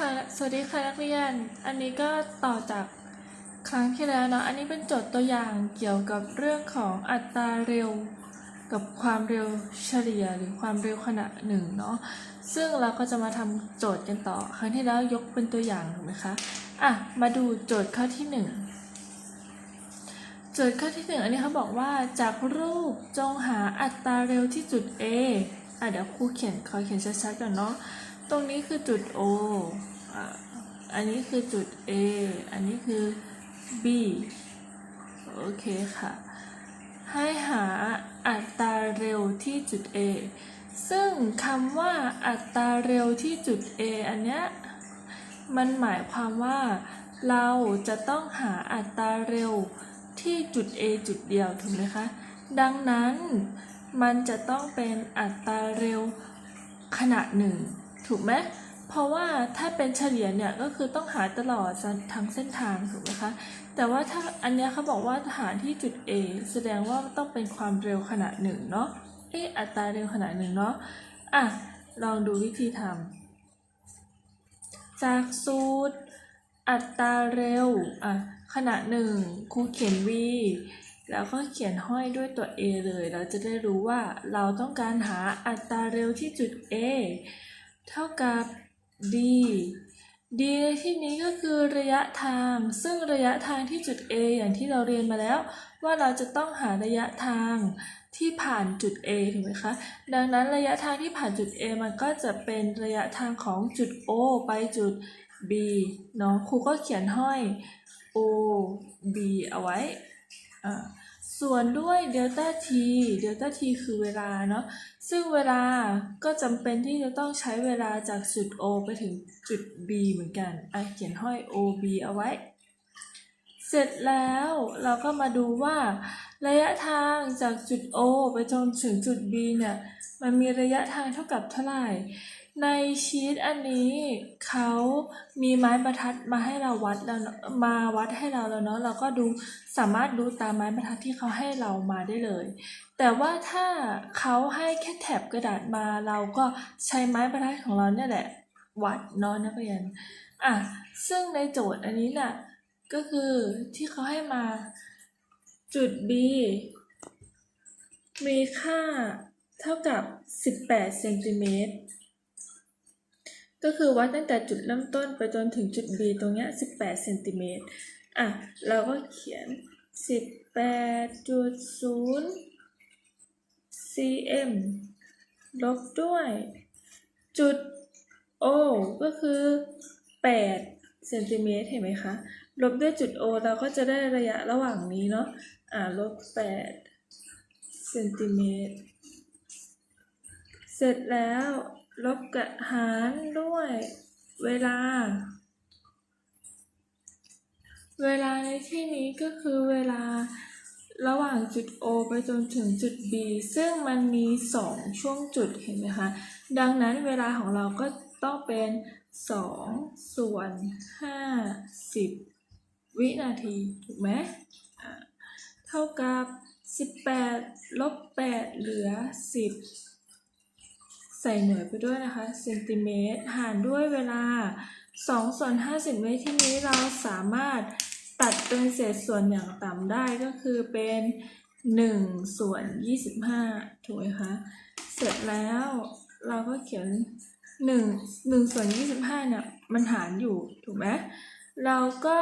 ค่ะ สวัสดีค่ะนักเรียน อันนี้ก็ต่อจากครั้งที่แล้วเนาะ อันนี้เป็นโจทย์ตัวอย่างเกี่ยวกับเรื่องของอัตราเร็ว กับความเร็วเฉลี่ยหรือความเร็วขณะหนึ่งเนาะ ซึ่งเราก็จะมาทำโจทย์กันต่อ ครั้งที่แล้วยกเป็นตัวอย่างถูกไหมคะ อะ มาดูโจทย์ข้อที่หนึ่งโจทย์ข้อที่หนึ่งอันนี้เขาบอกว่าจากรูปจงหาอัตราเร็วที่จุด A อะเดี๋ยวครูเขียนขอเขียนชัดๆก่อนเนาะ ตรงนี้คือจุด O อันนี้คือจุด A อันนี้คือ B โอเคค่ะ ให้หาอัตราเร็วที่จุด A ซึ่งคำว่าอัตราเร็วที่จุด A อันเนี้ยมันหมายความว่าเราจะต้องหาอัตราเร็วที่จุด A จุดเดียวถูกไหมคะ ดังนั้นมันจะต้องเป็นอัตราเร็วขนาดหนึ่ง ถูกไหมเพราะว่าถ้าเป็นเฉลี่ยเนี่ยก็คือต้องหาตลอดทั้งเส้นทางถูกไหมคะ แต่ว่าถ้าอันเนี้ยเขาบอกว่าหาที่จุด A แสดงว่าต้องเป็นความเร็วขนาดหนึ่งเนาะเอะอัตราเร็วขนาดหนึ่งเนาะอะลองดูวิธีทำจากสูตรอัตราเร็วอะขณะหนึ่งครูเขียน v แล้วก็เขียนห้อยด้วยตัว a เลย เราจะได้รู้ว่าเราต้องการหาอัตราเร็วที่จุด a เท่ากับ d d ในที่นี้ก็คือระยะทาง ซึ่งระยะทางที่จุด a อย่างที่เราเรียนมาแล้ว ว่าเราจะต้องหาระยะทางที่ผ่านจุด A ถูกไหมคะ ดังนั้นระยะทางที่ผ่านจุด A มันก็จะเป็นระยะทางของจุด O ไปจุด B เนาะครูก็เขียนห้อย O B เอาไว้อ่า ส่วนด้วยเดลต้า T เดลต้า T คือเวลาเนาะ ซึ่งเวลาก็จำเป็นที่จะต้องใช้เวลาจากจุด O ไปถึงจุด B เหมือนกันอเขียนห้อย OB เอาไว้ เสร็จแล้วเราก็มาดูว่าระยะทางจากจุด O ไปจนถึงจุด B เนี่ย มันมีระยะทางเท่ากับเท่าไหร่ ในชีตอันนี้เขามีไม้บรรทัดมาให้เราวัดแล้วมาวัดให้เราแล้วเนาะเราก็ดูสามารถดูตามไม้บรรทัดที่เขาให้เรามาได้เลย แต่ว่าถ้าเขาให้แค่แถบกระดาษมาเราก็ใช้ไม้บรรทัดของเราเนี่ยแหละวัดเนาะนักเรียนอะซึ่งในโจทย์อันนี้น่ะก็คือที่เขาให้มาจุด B มีค่าเท่ากับ 18เซนติเมตร ก็คือวัดตั้งแต่จุดเริ่มต้นไปจนถึงจุด B ตรงเนี้ย18เซนติเมตรอะ เราก็เขียน 18.0 cm ลบด้วยจุด O ก็คือ8เซนติเมตรเห็นไหมคะ ลบด้วยจุด O เราก็จะได้ระยะระหว่างนี้เนาะ อ่าลบ8เซนติเมตร เสร็จแล้ว ลบกับหารด้วยเวลา เวลาในที่นี้ก็คือเวลาระหว่างจุด O ไปจนถึงจุด B ซึ่งมันมี 2 ช่วงจุดเห็นไหมคะ ดังนั้นเวลาของเราก็ต้องเป็น 2 ส่วน 50 วินาที ถูกไหมเท่ากับ 18 ลบ 8 เหลือ 10 ใส่หน่วยไปด้วยนะคะเซนติเมตรหารด้วยเวลา2ส่วน50ในที่นี้เราสามารถตัดเป็นเศษส่วนอย่างต่ำได้ก็คือเป็น1ส่วน 25 ถูกไหมคะ เสร็จแล้วเราก็เขียน 1 1ส่วน 25เนี่ยมันหารอยู่ถูกไหมเราก็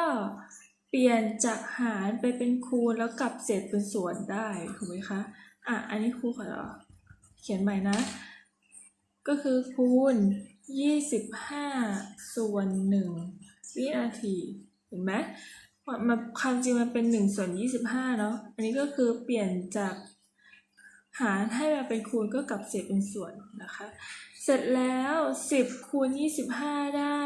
เปลี่ยนจากหารไปเป็นคูณแล้วกลับเศษเป็นส่วนได้ถูกไหมคะ อะ อันนี้ครูขอเขียนใหม่นะ ก็คือคูณ 25 ส่วน 1 วินาที เห็นไหมมันความจริงมันเป็น 1 ส่วน 25 เนาะ อันนี้ก็คือเปลี่ยนจากหารให้มาเป็นคูณก็กลับเศษเป็นส่วนนะคะ เสร็จแล้ว 10 คูณ 25 ได้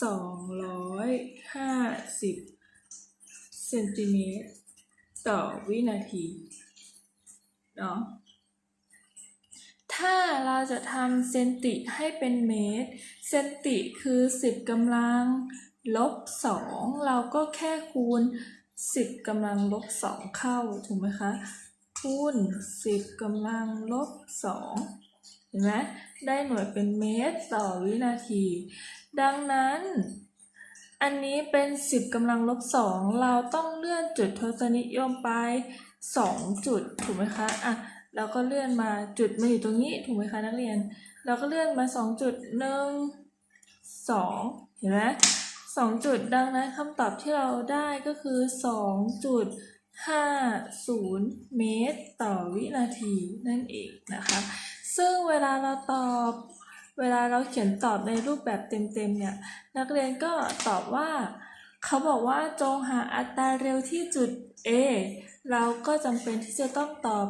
250 เซนติเมตรต่อวินาที เนาะ ถ้าเราจะทำเซนติให้เป็นเมตร เซนติคือ 10กำลังลบ 2 เราก็แค่คูณ 10กำลังลบ 2 เข้า ถูกไหมคะ คูณ 10กำลังลบ 2 เห็นไหมได้หน่วยเป็นเมตรต่อวินาที ดังนั้น อันนี้เป็น 10กำลังลบ 2 เราต้องเลื่อนจุดทศนิยมไป 2 จุด ถูกไหมคะ อะ เราก็เลื่อนมาจุดมาอยู่ตรงนี้ถูกไหมคะนักเรียน เราก็เลื่อนมา2จุดหนึ่งสองเห็นไหมสองจุดดังนั้นคำตอบที่เราได้ก็คือ2จุด50 เมตรต่อวินาทีนั่นเองนะคะ ซึ่งเวลาเราตอบ เวลาเราเขียนตอบในรูปแบบเต็มๆเนี่ย นักเรียนก็ตอบว่า เขาบอกว่าจงหาอัตราเร็วที่จุด A เราก็จำเป็นที่จะต้องตอบ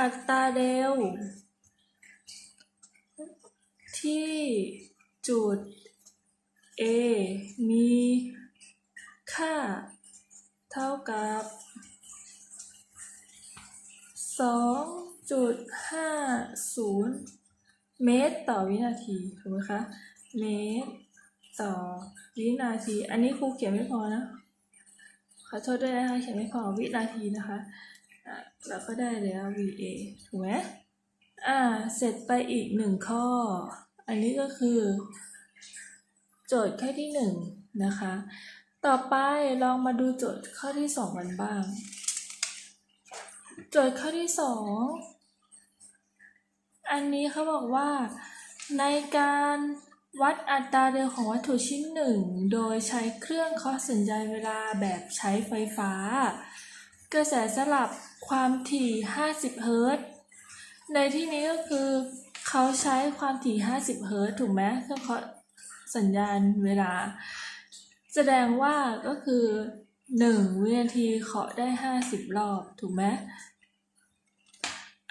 อัตราเร็ว ที่จุด A มีค่า เท่ากับ 2.50 เมตรต่อวินาที ถูกไหมคะ เมตรต่อวินาที อันนี้ครูเขียนไม่พอนะ ขอโทษด้วยนะคะ เขียนไม่พอวินาทีนะคะอะ เราก็ได้แล้ว VA ถูกไหมอ่า เสร็จไปอีกหนึ่งข้อ อันนี้ก็คือ โจทย์ข้อที่หนึ่งนะคะ ต่อไปลองมาดูโจทย์ข้อที่สองกันบ้าง โจทย์ข้อที่สองอันนี้เขาบอกว่าในการวัดอัตราเร็วของวัตถุชิ้นหนึ่ง โดยใช้เครื่องเคาะสัญญาณเวลาแบบใช้ไฟฟ้า กระแสสลับความถี่ 50 เฮิรตซ์ในที่นี้ก็คือเขาใช้ความถี่ 50 เฮิรตซ์ถูกไหมเครื่อเคาะสัญญาณเวลา แสดงว่าก็คือ 1 วินาทีเคาะได้ 50 รอบ ถูกไหม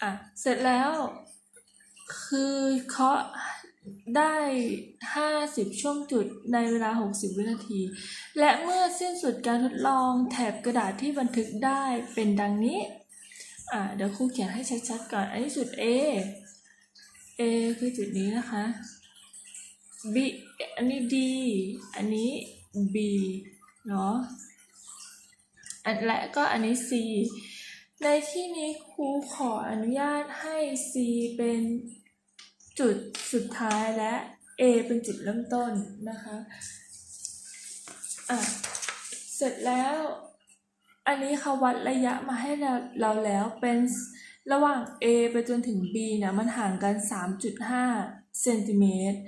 อะ เสร็จแล้ว คือเคาะ ได้ 50 ช่วงจุดในเวลา 60 วินาที และเมื่อสิ้นสุดการทดลองแถบกระดาษที่บันทึกได้เป็นดังนี้ อะเดี๋ยวครูเขียนให้ชัดๆก่อน อันนี้จุด A A คือจุดนี้นะคะ B อันนี้ D อันนี้ B เนาะอันและก็อันนี้ C ในที่นี้ครูขออนุญาตให้ C เป็น จุดสุดท้ายและ A เป็นจุดเริ่มต้นนะคะอะเสร็จแล้ว อันนี้เขาวัดระยะมาให้เราเราแล้วเป็นระหว่าง A ไปจนถึง B เนี่ยมันห่างกัน 3.5เซนติเมตร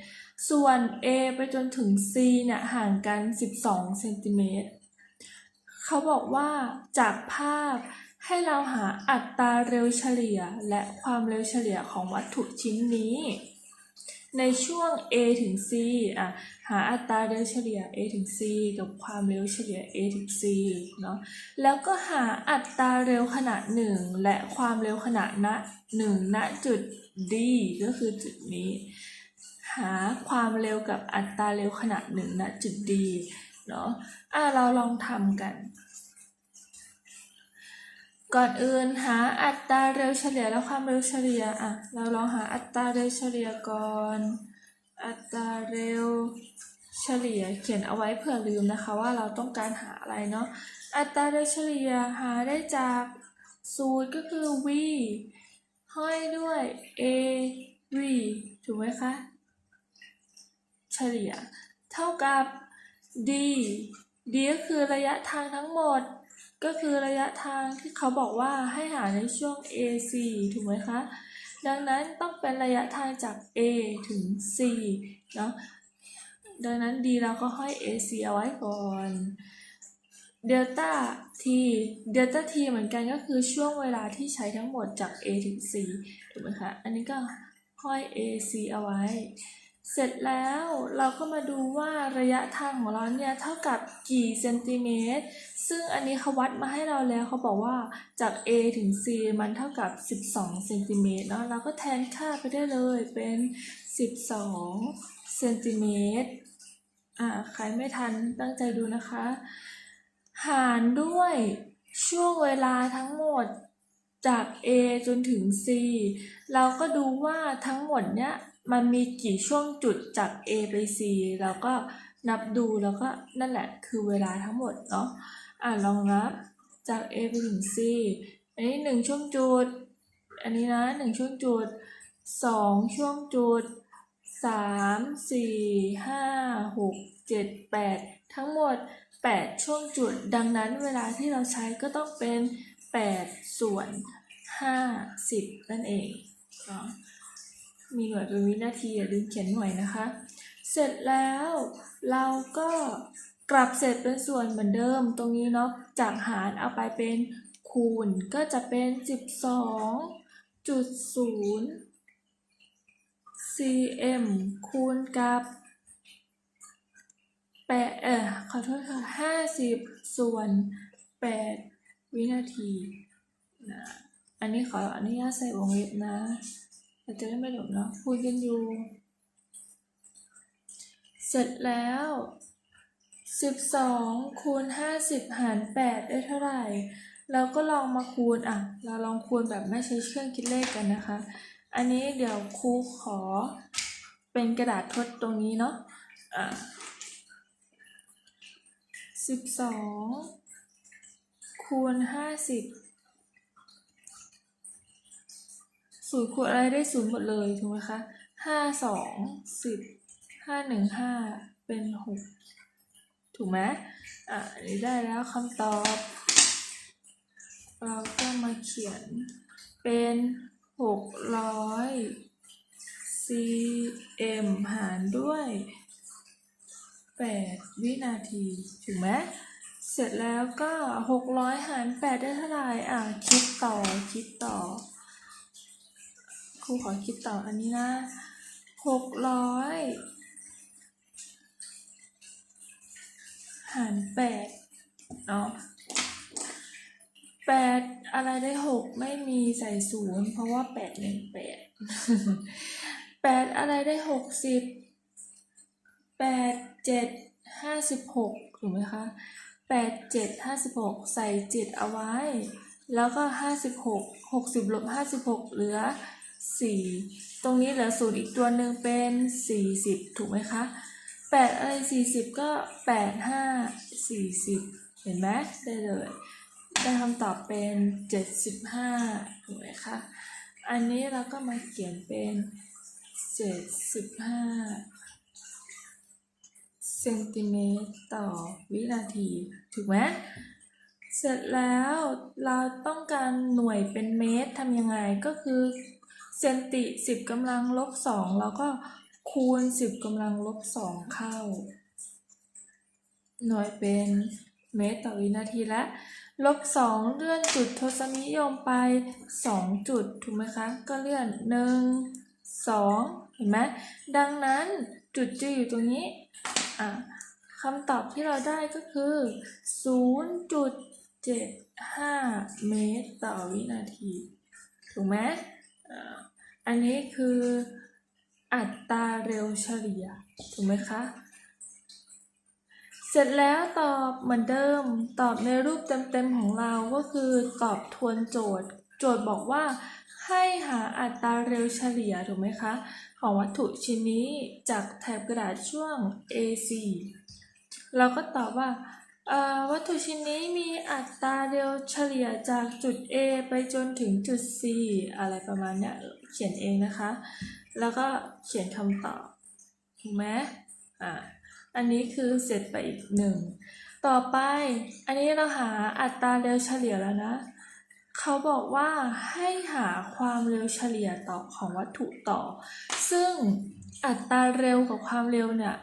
ส่วน A ไปจนถึง C เนี่ยห่างกัน 12เซนติเมตรเขาบอกว่าจากภาพ ให้เราหาอัตราเร็วเฉลี่ยและความเร็วเฉลี่ยของวัตถุชิ้นนี้ ในช่วง A ถึง C อะหาอัตราเร็วเฉลี่ย A ถึง C กับความเร็วเฉลี่ย A ถึง C เนาะแล้วก็หาอัตราเร็วขณะหนึ่งและความเร็วขณะณหนึ่งณจุด D ก็คือจุดนี้ หาความเร็วกับอัตราเร็วขณะหนึ่งณจุด D เนาะอะเราลองทำกัน ก่อนอื่นหาอัตราเร็วเฉลี่ยและความเร็วเฉลี่ยอะเราลองหาอัตราเร็วเฉลี่ยก่อน อัตราเร็วเฉลี่ยเขียนเอาไว้เผื่อลืมนะคะ ว่าเราต้องการหาอะไรเนาะอัตราเร็วเฉลี่ยหาได้จากสูตรก็คือ v ห้อยด้วย a v ถูกไหมคะ เฉลี่ย เท่ากับ d d ก็คือระยะทางทั้งหมด ก็คือระยะทางที่เขาบอกว่าให้หาในช่วง AC ถูกไหมคะ ดังนั้นต้องเป็นระยะทางจาก A ถึง C เนาะ ดังนั้น D เราก็ห้อย AC เอาไว้ก่อนเดลต้า T เดลต้า T เหมือนกันก็คือช่วงเวลาที่ใช้ทั้งหมดจาก A ถึง C ถูกไหมคะ อันนี้ก็ห้อย AC เอาไว้ เสร็จแล้วเราก็มาดูว่าระยะทางของเราเนี่ยเท่ากับกี่เซนติเมตร ซึ่งอันนี้เขาวัดมาให้เราแล้วเขาบอกว่าจาก A ถึง C มันเท่ากับ 12เซนติเมตรเนาะเราก็แทนค่าไปได้เลยเป็น 12เซนติเมตรอ่าใครไม่ทันตั้งใจดูนะคะ หารด้วยช่วงเวลาทั้งหมดจาก A จนถึง C เราก็ดูว่าทั้งหมดเนี้ย มันมีกี่ช่วงจุดจาก A ไป C เราก็นับดูแล้วก็นั่นแหละคือเวลาทั้งหมดเนาะอ่าลองนับจาก A ไปถึง C อันนี้หนึ่งช่วงจุด อันนี้นะหนึ่งช่วงจุดสองช่วงจุดสามสี่ห้าหกเจ็ดแปดทั้งหมดแปดช่วงจุด ดังนั้นเวลาที่เราใช้ก็ต้องเป็นแปดส่วนห้าสิบนั่นเองเนาะ มีหน่วยเป็นวินาทีอย่าลืมเขียนหน่วยนะคะ เสร็จแล้วเราก็กลับเศษเป็นส่วนเหมือนเดิม ตรงนี้เนาะจากหารเอาไปเป็นคูณก็จะเป็น 12จุดศูนย์ cm คูณกับแปดเออขอโทษค่ะห้าสิบส่วนแปดวินาทีนะอันนี้ขออนุญาตใส่วงเล็บนะ เราจะได้ไม่หลบเนาะคุยกันอยู่ เสร็จแล้วสิบสองคูณห้าสิบหารแปดได้เท่าไหร่ เราก็ลองมาคูณอะ เราลองคูณแบบไม่ใช้เครื่องคิดเลขกันนะคะ อันนี้เดี๋ยวครูขอเป็นกระดาษทดตรงนี้เนาะ อะสิบสองคูณห้าสิบ ศูนย์คูณอะไรได้ศูนย์หมดเลยถูกไหมคะห้าสองสิบห้าหนึ่งห้าเป็นหกถูกไหมอะนี้ได้แล้วคำตอบ เราก็มาเขียนเป็นหกร้อย cm หารด้วยแปดวินาทีถูกไหมเสร็จแล้วก็หกร้อยหารแปดได้เท่าไหร่อะคิดต่อคิดต่อ รูขอคิดต่ออันนี้นะหกร้อยหารแปดเนาะแปดอะไรได้หกไม่มีใส่ศูนย์เพราะว่าแปดหนึ่งแปดแปดอะไรได้หกสิบแปดเจ็ดห้าสิบหกถูกไหมคะแปดเจ็ดห้าสิบหกใส่เจ็ดเอาไว้ แล้วก็ห้าสิบหกหกสิบลบห้าสิบหกเหลือ สี่ตรงนี้เหลือศูนย์อีกตัวหนึ่งเป็นสี่สิบถูกไหมคะแปดอะไรสี่สิบก็แปดห้าสี่สิบเห็นไหมได้เลย ได้คำตอบเป็นเจ็ดสิบห้าถูกไหมคะ อันนี้เราก็มาเขียนเป็นเจ็ดสิบห้าเซนติเมตรต่อวินาที ถูกไหมเสร็จแล้วเราต้องการหน่วยเป็นเมตรทำยังไงก็คือ เซนติสิบกำลังลบสองเราก็คูณสิบกำลังลบสองเข้า หน่วยเป็นเมตรต่อวินาทีและลบสองเลื่อนจุดทศนิยมไปสองจุดถูกไหมคะ ก็เลื่อนหนึ่งสองเห็นไหมดังนั้นจุดจะอยู่ตรงนี้อะคำตอบที่เราได้ก็คือศูนย์จุดเจ็ดห้าเมตรต่อวินาที ถูกไหม อันนี้คืออัตราเร็วเฉลี่ย ถูกไหมคะ เสร็จแล้วตอบเหมือนเดิม ตอบในรูปเต็มๆของเราก็คือตอบทวนโจทย์ โจทย์บอกว่าให้หาอัตราเร็วเฉลี่ยถูกไหมคะ ของวัตถุชิ้นนี้จากแถบกระดาษช่วง AC เราก็ตอบว่า วัตถุชิ้นนี้มีอัตราเร็วเฉลี่ยจากจุด A ไปจนถึงจุด C อะไรประมาณเนี้ยเขียนเองนะคะ แล้วก็เขียนคำตอบถูกไหมอ่าอันนี้คือเสร็จไปอีกหนึ่งต่อไปอันนี้เราหาอัตราเร็วเฉลี่ยแล้วนะ เขาบอกว่าให้หาความเร็วเฉลี่ยต่อของวัตถุต่อ ซึ่งอัตราเร็วกับความเร็วเนี่ย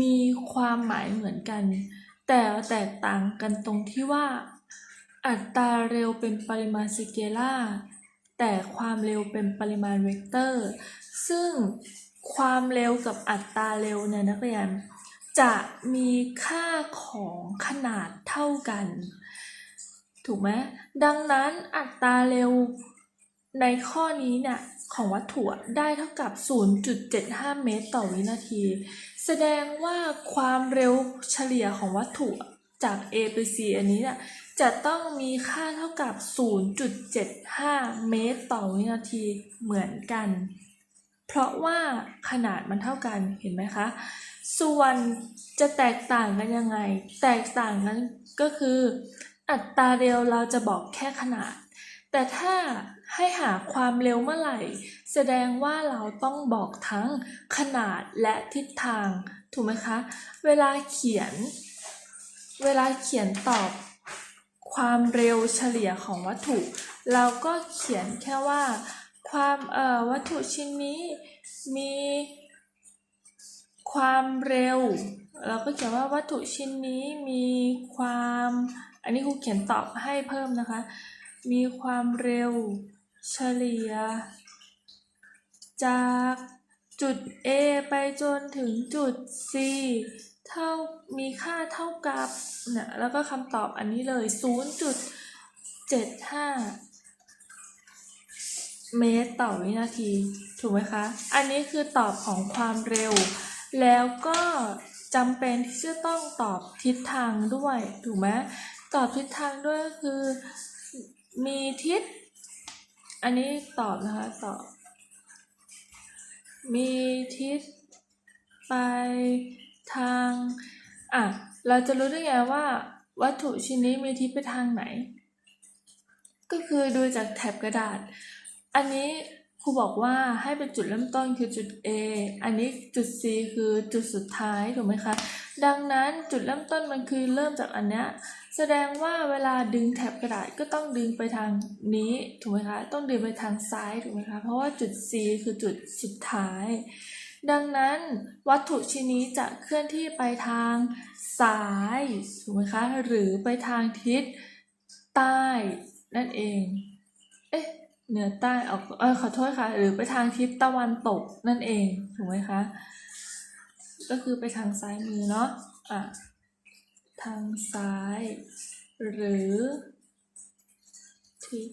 มีความหมายเหมือนกัน แต่แตกต่างกันตรงที่ว่า อัตราเร็วเป็นปริมาณสเกลาแต่ความเร็วเป็นปริมาณเวกเตอร์ ซึ่งความเร็วกับอัตราเร็วเนี่ยนักเรียน จะมีค่าของขนาดเท่ากัน ถูกไหมดังนั้นอัตราเร็วในข้อนี้เนี่ยของวัตถุได้เท่ากับ 0.75 เมตรต่อวินาที แสดงว่าความเร็วเฉลี่ยของวัตถุจาก A ไป C อันนี้เนี่ยจะต้องมีค่าเท่ากับ 0.75 เมตรต่อวินาทีเหมือนกัน เพราะว่าขนาดมันเท่ากันเห็นไหมคะ ส่วนจะแตกต่างกันยังไง แตกต่างนั้นก็คือ อัตราเร็วเราจะบอกแค่ขนาด แต่ถ้าให้หาความเร็วเมื่อไหร่ แสดงว่าเราต้องบอกทั้งขนาดและทิศทาง ถูกไหมคะ เวลาเขียน เวลาเขียนตอบความเร็วเฉลี่ยของวัตถุ เราก็เขียนแค่ว่า ความเอ่อวัตถุชิ้นนี้มีความเร็ว เราก็เขียนว่าวัตถุชิ้นนี้มีความ อันนี้ครูเขียนตอบให้เพิ่มนะคะ มีความเร็ว เฉลี่ย จากจุด A ไปจนถึงจุด C เท่ามีค่าเท่ากับเนี่ยแล้วก็คำตอบอันนี้เลย 0.75 เมตรต่อวินาที ถูกไหมคะ อันนี้คือตอบของความเร็ว แล้วก็จำเป็นที่จะต้องตอบทิศทางด้วย ถูกไหมตอบทิศทางด้วยก็คือ มีทิศ อันนี้ตอบนะคะตอบ มีทิศ ไปทาง อะ เราจะรู้ได้ไงว่า วัตถุชิ้นนี้มีทิศไปทางไหน ก็คือดูจากแถบกระดาษ อันนี้ ครูบอกว่าให้เป็นจุดเริ่มต้นคือจุด A อันนี้จุด C คือจุดสุดท้ายถูกไหมคะ ดังนั้นจุดเริ่มต้นมันคือเริ่มจากอันเนี้ยแสดงว่าเวลาดึงแถบกระดาษก็ต้องดึงไปทางนี้ถูกไหมคะ ต้องดึงไปทางซ้ายถูกไหมคะ เพราะว่าจุด C คือจุดสุดท้าย ดังนั้นวัตถุชิ้นนี้จะเคลื่อนที่ไปทางซ้ายถูกไหมคะ หรือไปทางทิศใต้นั่นเอง เอ๊ะ เหนือใต้ออกเออขอโทษค่ะ หรือไปทางทิศตะวันตกนั่นเองถูกไหมคะ ก็คือไปทางซ้ายมือเนาะอะทางซ้าย หรือทิศ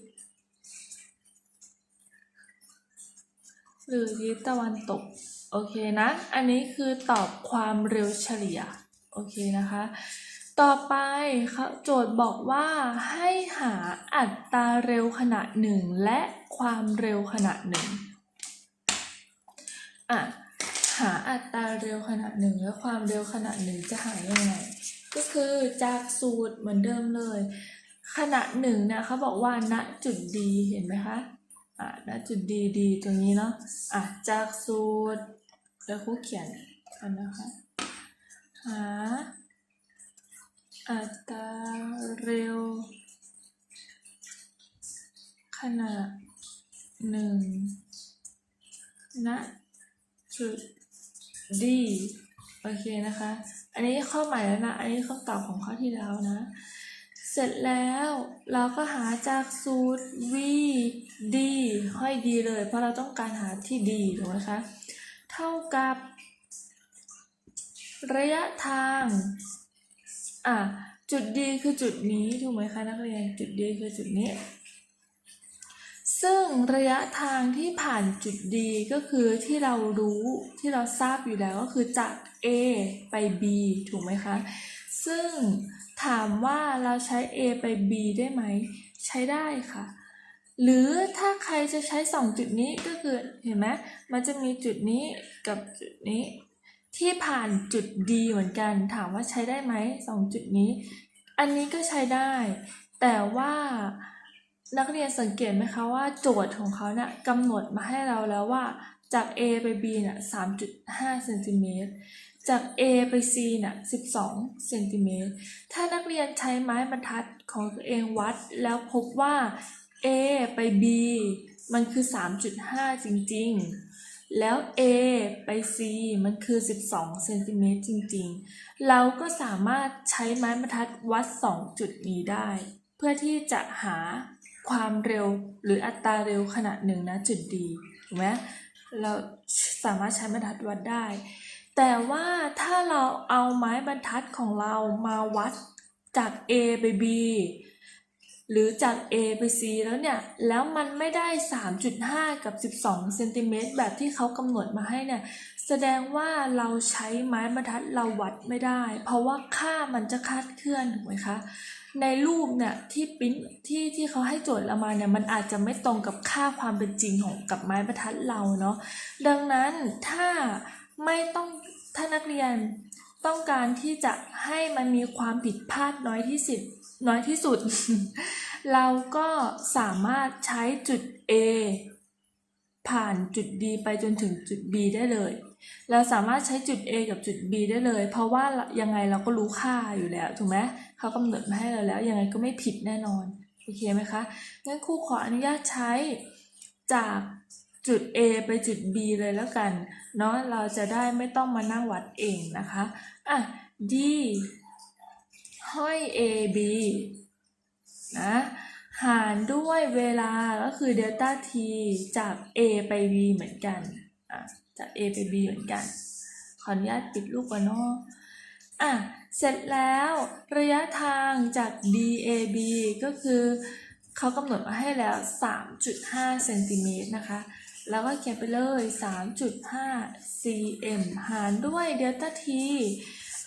หรือทิศตะวันตก โอเคนะ อันนี้คือตอบความเร็วเฉลี่ย โอเคนะคะ ต่อไปเขาโจทย์บอกว่าให้หาอัตราเร็วขณะหนึ่งและความเร็วขณะหนึ่งอะหาอัตราเร็วขณะหนึ่งและความเร็วขณะหนึ่งจะหายังไง ก็คือจากสูตรเหมือนเดิมเลย ขณะหนึ่งเนี่ยเขาบอกว่าณจุดดีเห็นไหมคะอะณจุดดีดีตรงนี้เนาะอะจากสูตรแล้วครูเขียนกันนะคะหา แล้วนะ อันนี้คำตอบของข้อที่แล้วนะ เสร็จแล้วเราก็หาจากสูตร v d ห้อยดีเลย เพราะเราต้องการหาที่ d ถูกไหมคะ เท่ากับ ระยะทางอะจุดดีคือจุดนี้ถูกไหมคะนักเรียนจุดดีคือจุดนี้ ซึ่งระยะทางที่ผ่านจุดดีก็คือที่เรารู้ที่เราทราบอยู่แล้วก็คือจาก A ไป B ถูกไหมคะ ซึ่งถามว่าเราใช้ A ไป B ได้ไหม ใช้ได้ค่ะ หรือถ้าใครจะใช้ 2 จุดนี้ก็คือเห็นไหมมันจะมีจุดนี้กับจุดนี้ ที่ผ่านจุดดีเหมือนกัน ถามว่าใช้ได้ไหมสองจุดนี้ อันนี้ก็ใช้ได้ แต่ว่า นักเรียนสังเกตไหมคะว่าโจทย์ของเขาเนี่ยกำหนดมาให้เราแล้วว่าจาก A ไป B เนี่ย3.5เซนติเมตร จาก A ไป C เนี่ย12เซนติเมตร ถ้านักเรียนใช้ไม้บรรทัดของตัวเองวัด แล้วพบว่า A ไป B มันคือ 3.5 จริง ๆ แล้ว A ไป C มันคือ 12เซนติเมตรจริง ๆ เราก็สามารถใช้ไม้บรรทัดวัด 2 จุดนี้ได้ เพื่อที่จะหา ความเร็วหรืออัตราเร็วขณะหนึ่งนะจุดดีถูกไหมเราสามารถใช้บรรทัดวัดได้ แต่ว่าถ้าเราเอาไม้บรรทัดของเรามาวัดจาก A ไป B หรือจาก A ไป C แล้วเนี่ย แล้วมันไม่ได้ 3.5 กับ 12เซนติเมตรแบบที่เขากำหนดมาให้เนี่ย แสดงว่าเราใช้ไม้บรรทัดเราวัดไม่ได้ เพราะว่าค่ามันจะคลาดเคลื่อนถูกไหมคะ ในรูปเนี่ยที่ปิ้นที่ที่เขาให้โจทย์เรามาเนี่ยมันอาจจะไม่ตรงกับค่าความเป็นจริงของกับไม้บรรทัดเราเนาะดังนั้นถ้าไม่ต้องถ้านักเรียนต้องการที่จะให้มันมีความผิดพลาดน้อยที่สุดน้อยที่สุด เราก็สามารถใช้จุด A ผ่านจุด D ไปจนถึงจุด B ได้เลย เราสามารถใช้จุด A กับจุด B ได้เลย เพราะว่ายังไงเราก็รู้ค่าอยู่แล้วถูกไหมเขากำหนดมาให้เราแล้ว ยังไงก็ไม่ผิดแน่นอน โอเคไหมคะ งั้นครูขออนุญาตใช้จากจุด A ไปจุด B เลยแล้วกัน เนาะเราจะได้ไม่ต้องมานั่งวัดเองนะคะ อะ D ห้อย AB นะหารด้วยเวลาก็คือเดลต้า T จาก A ไป B เหมือนกัน อะ จาก A ไป B เหมือนกัน ขออนุญาตปิดรูก่อนเนาะอะ เสร็จแล้วระยะทางจาก DAB ก็คือเขากำหนดมาให้แล้ว 3.5 เซนติเมตรนะคะ แล้วก็เขียนไปเลย 3.5 cm หารด้วยเดลต้า T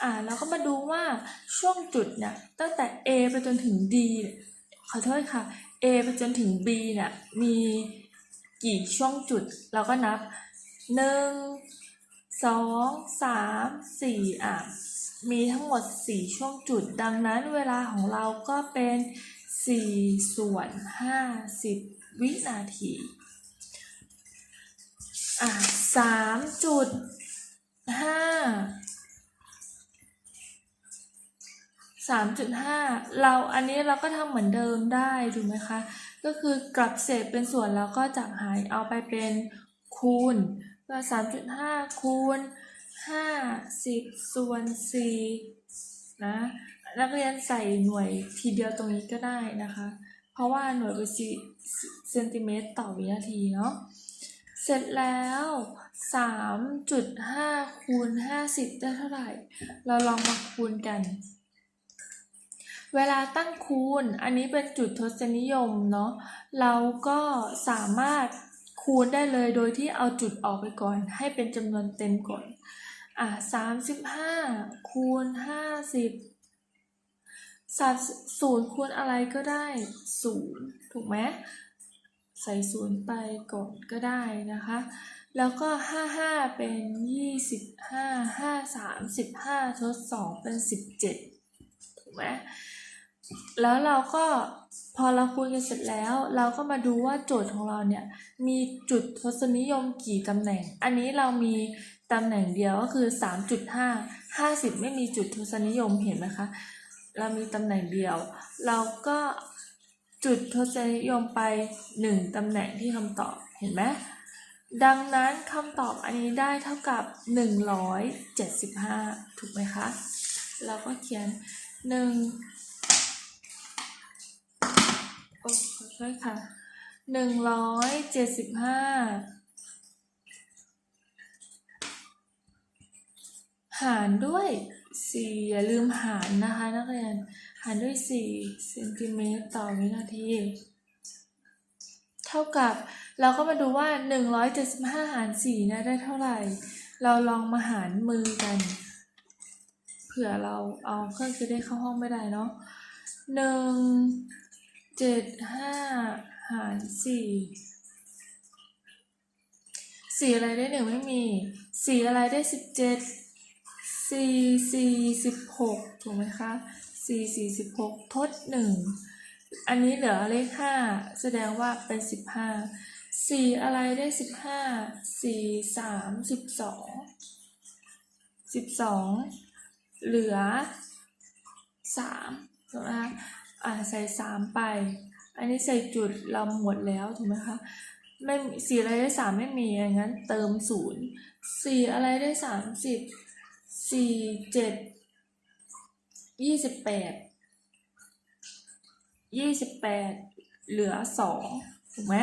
อ่าแล้วก็มาดูว่าช่วงจุดเนี่ยตั้งแต่ A ไปจนถึง D ขอโทษค่ะ A ไปจนถึง B เนี่ยมีกี่ช่วงจุด เราก็นับ 1 2 3 4อะ มีทั้งหมด4ช่วงจุด ดังนั้นเวลาของเราก็เป็น4ส่วน50วินาทีอะ3จุด5 3.5เราอันนี้เราก็ทำเหมือนเดิมได้ถูกไหมคะ ก็คือกลับเศษเป็นส่วนแล้วก็จากหารเอาไปเป็นคูณ ก็3.5คูณ5 10ส่วน4นะนักเรียนใส่หน่วยทีเดียวตรงนี้ก็ได้นะคะ เพราะว่าหน่วยเป็นเซนติเมตรต่อวินาทีเนาะเสร็จแล้ว 3.5 คูณ 50 ได้เท่าไหร่ เราลองมาคูณกัน เวลาตั้งคูณ อันนี้เป็นจุดทศนิยมเนาะ เราก็สามารถ คูณได้เลยโดยที่เอาจุดออกไปก่อน ให้เป็นจำนวนเต็มก่อน อะ35คูณ50สามศูนย์คูณอะไรก็ได้ศูนย์ถูกไหมใส่ศูนย์ไปก่อนก็ได้นะคะ แล้วก็ 55 เป็น 25 53 15ทด2เป็น 17 ถูกไหม แล้วเราก็พอเราคุยกันเสร็จแล้ว เราก็มาดูว่าโจทย์ของเราเนี่ยมีจุดทศนิยมกี่ตำแหน่ง อันนี้เรามีตำแหน่งเดียวก็คือ 3.5 50 ไม่มีจุดทศนิยมเห็นไหมคะ เรามีตำแหน่งเดียว เราก็จุดทศนิยมไป 1ตำแหน่งที่คำตอบเห็นไหมดังนั้นคำตอบอันนี้ได้เท่ากับ 175 ถูกไหมคะ เราก็เขียน 1 โอ้ขอโทษค่ะ175หารด้วย4อย่าลืมหารนะคะนักเรียน หารด้วย4เซนติเมตรต่อวินาที เท่ากับเราก็มาดูว่า 175 หาร4นะได้เท่าไหร่ เราลองมาหารมือกัน เผื่อเราเอาเครื่องคิดเลขเข้าห้องไม่ได้เนาะหนึ่ง เจ็ดห้าหารสี่สี่อะไรได้หนึ่งไม่มีสี่อะไรได้สิบเจ็ดสี่สี่สิบหกถูกไหมคะสี่สี่สิบหกทดหนึ่งอันนี้เหลือเลขห้าแสดงว่าเป็นสิบห้าสี่อะไรได้สิบห้าสี่สามสิบสองสิบสองเหลือสามถูกไหมคะ อ่าใส่สามไป อันนี้ใส่จุดเราหมดแล้วถูกไหมคะไม่สี่อะไรได้สามไม่มีอย่างนั้นเติมศูนย์สี่อะไรได้สามสิบสี่เจ็ดยี่สิบแปดยี่สิบแปดเหลือสองถูกไหม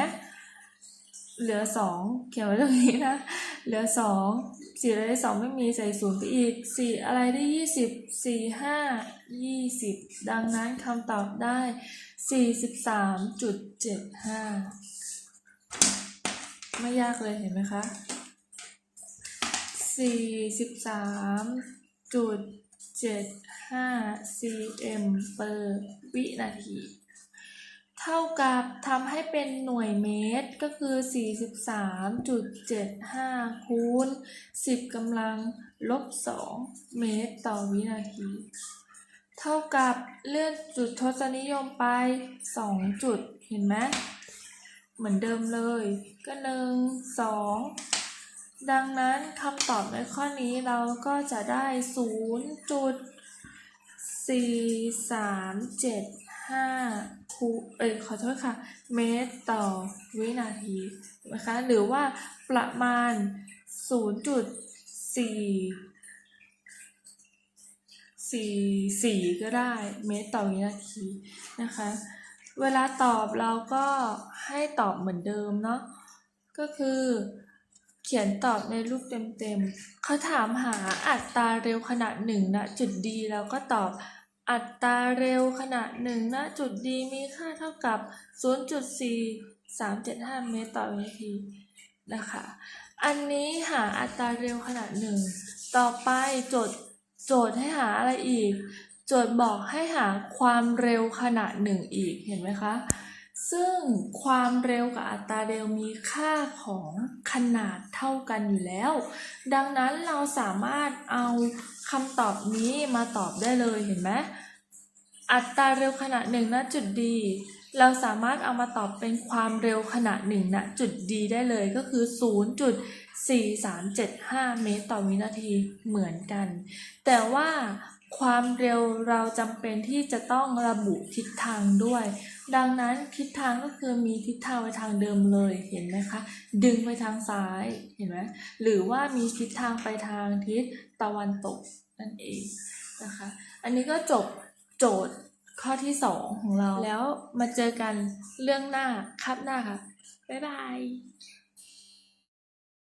เหลือสองเขียนไว้ตรงนี้นะ เหลือสองสี่อะไรได้สองไม่มีใส่ศูนย์ไปอีกสี่อะไรได้ยี่สิบสี่ห้ายี่สิบดังนั้นคำตอบได้สี่สิบสามจุดเจ็ดห้าไม่ยากเลยเห็นไหมคะสี่สิบสามจุดเจ็ดห้า cm per วินาที เท่ากับทำให้เป็นหน่วยเมตรก็คือ 43.75 คูณ 10กำลังลบ 2 เมตรต่อวินาที เท่ากับเลื่อนจุดทศนิยมไปสองจุด เห็นไหม เหมือนเดิมเลย ก็หนึ่งสองดังนั้นคำตอบในข้อนี้เราก็จะได้ศูนย์จุดสี่สามเจ็ดห้า คูเอ้ยขอโทษค่ะ เมตรต่อวินาทีนะคะหรือว่าประมาณ 0.4สี่สี่ก็ได้เมตรต่อวินาทีนะคะ เวลาตอบเราก็ให้ตอบเหมือนเดิมเนาะก็คือเขียนตอบในรูปเต็มๆเขาถามหาอัตราเร็วขณะหนึ่งณจุดดีเราก็ตอบ อัตราเร็วขณะหนึ่งณจุดดีมีค่าเท่ากับ 0.4375 เมตรต่อวินาทีนะคะ อันนี้หาอัตราเร็วขนาดหนึ่ง ต่อไปโจทย์โจทย์ให้หาอะไรอีก โจทย์บอกให้หาความเร็วขนาดหนึ่งอีก เห็นไหมคะ ซึ่งความเร็วกับอัตราเร็วมีค่าของขนาดเท่ากันอยู่แล้ว ดังนั้นเราสามารถเอาคำตอบนี้มาตอบได้เลยเห็นไหมอัตราเร็วขณะหนึ่งณจุดดี เราสามารถเอามาตอบเป็นความเร็วขณะหนึ่งณจุดดีได้เลยก็คือ 0.4375 เมตรต่อวินาทีเหมือนกัน แต่ว่าความเร็วเราจำเป็นที่จะต้องระบุทิศทางด้วย ดังนั้นทิศทางก็คือมีทิศทางไปทางเดิมเลยเห็นไหมคะ ดึงไปทางซ้ายเห็นไหมหรือว่ามีทิศทางไปทางทิศตะวันตกนั่นเองนะคะ อันนี้ก็จบโจทย์ข้อที่สองของเราแล้วมาเจอกันเรื่องหน้าครับหน้าค่ะ บ๊ายบาย